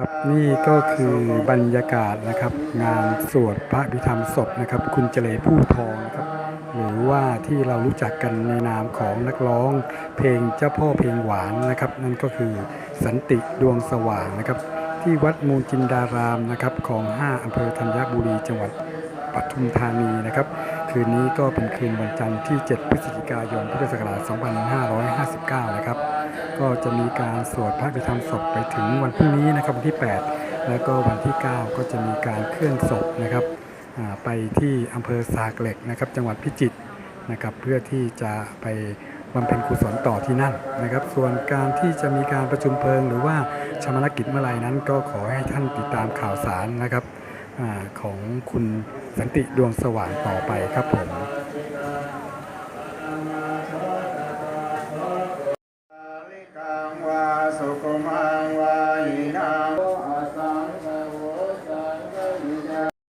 ครับนี่ก็คือบรรยากาศนะครับ งานสวดพระพิธรรมศพนะครับ คุณเจเลผู้ทองนะครับหรือว่าที่เรารู้จักกันในนามของนักร้อง เพลงเจ้าพ่อเพลงหวานนะครับ นั่นก็คือสันติดวงสว่างนะครับ ที่วัดมูลจินดารามนะครับของ 5อำเภอธัญบุรีจังหวัดปทุมธานีนะครับ คืนนี้ก็เป็นคืนวันจันทร์ที่ 7 พฤศจิกายน พุทธศักราช 2559 นะครับ ก็จะมีการสวดพระพิธรรมศพไปถึงวันพรุ่งนี้นะครับวันที่ 8 แล้วก็วันที่ 9 ก็จะมีการเคลื่อนศพนะครับไปที่อำเภอสากเหล็กนะครับ จังหวัดพิจิตรนะครับ เพื่อที่จะไปบำเพ็ญกุศลต่อที่นั่นนะครับ ส่วนการที่จะมีการประชุมเพลิง หรือว่าชมนกิจเมื่อไรนั้นก็ขอให้ท่านติดตามข่าวสารนะครับอของคุณ สันติดวงสว่างต่อไปครับผมสุกุมังวายนา